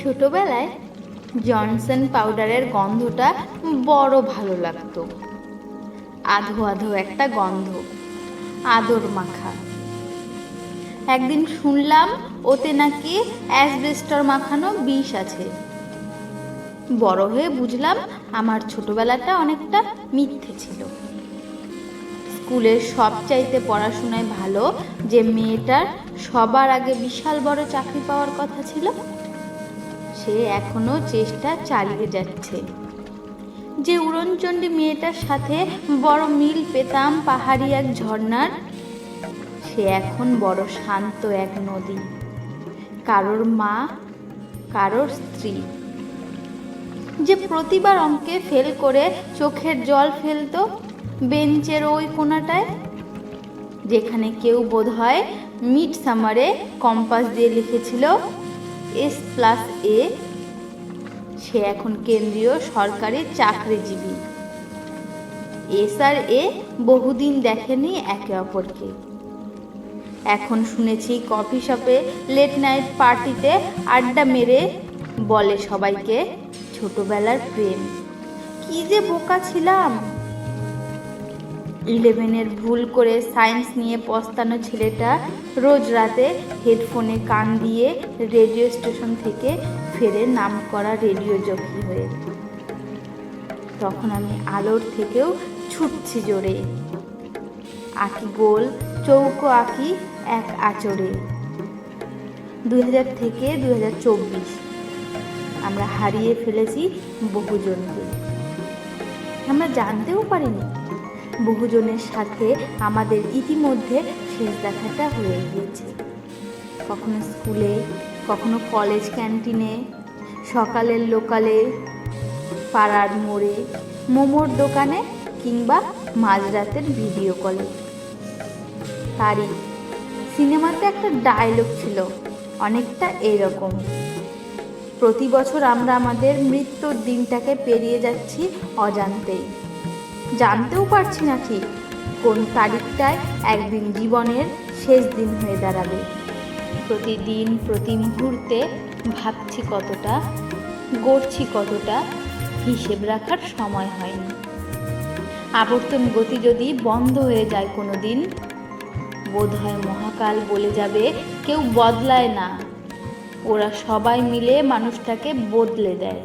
ছোটবেলায় জনসন পাউডারের গন্ধটা বড় ভালো লাগতো। আধো আধো একটা গন্ধ, আদর মাখা। একদিন শুনলাম ওতে নাকি অ্যাসবেস্টর মাখানো বিষ আছে। বড় হয়ে বুঝলাম আমার ছোটবেলাটা অনেকটা মিথ্যে ছিল। স্কুলের সবচাইতে পড়াশোনায় ভালো যে মেয়েটার সবার আগে বিশাল বড় চাকরি পাওয়ার কথা ছিল সে এখনও চেষ্টা চালিয়ে যাচ্ছে। যে উড়নচণ্ডী মেয়েটার সাথে বড় মিল পেতাম পাহাড়ি এক ঝর্ণার, সে এখন বড় শান্ত এক নদী। কারোর মা, কারোর স্ত্রী। যে প্রতিবার অঙ্কে ফেল করে চোখের জল ফেলতো বেঞ্চের ওই কোনাটায় যেখানে কেউ বোধ হয় মিড সামারে কম্পাস দিয়ে লিখেছিল এস প্লাস এ সে এখন কেন্দ্রীয় সরকারি চাকরিজীবী। এস আর এ বহুদিন দেখেনি একে অপরকে। এখন শুনেছি কফি শপে লেট নাইট পার্টিতে আড্ডা মেরে বলে সবাইকে ছোটবেলার প্রেম। কি যে বোকা ছিলাম! ইলেভেনের ভুল করে সায়েন্স নিয়ে পস্তানো ছেলেটা রোজ রাতে হেডফোনে কান দিয়ে রেডিও স্টেশন থেকে ফেরে নাম করা রেডিও জকি হয়ে। তখন আমি আলোর থেকেও ছুটছি জোরে। আঁকি গোল, চৌকো আঁকি এক আচরে দু হাজার থেকে দুই হাজার চব্বিশ। আমরা হারিয়ে ফেলেছি বহুজনকে। আমরা জানতেও পারিনি। বহুজনের সাথে আমাদের ইতিমধ্যে শেষ দেখাটা হয়ে গিয়েছে। কখনো স্কুলে, কখনো কলেজ ক্যান্টিনে, সকালের লোকালে, পাড়ার মোড়ে, মোমোর দোকানে কিংবা মাঝরাতের ভিডিও কলে। তারই সিনেমাতে একটা ডায়লগ ছিল, অনেকটা এরকম। প্রতি বছর আমরা আমাদের মৃত্যুর দিনটাকে পেরিয়ে যাচ্ছি অজান্তেই। জানতেও পারছি না ঠিক কোন তারিখটায় একদিন জীবনের শেষ দিন হয়ে দাঁড়াবে। প্রতিদিন, প্রতি মুহূর্তে ভাবছি কতটা, গড়ছি কতটা, হিসেব রাখার সময় হয়নি। আবর্তন গতি যদি বন্ধ হয়ে যায় কোনো দিন বোধ হয় মহাকাল বলে যাবে কেউ বদলায় না। ওরা সবাই মিলে মানুষটাকে বদলে দেয়।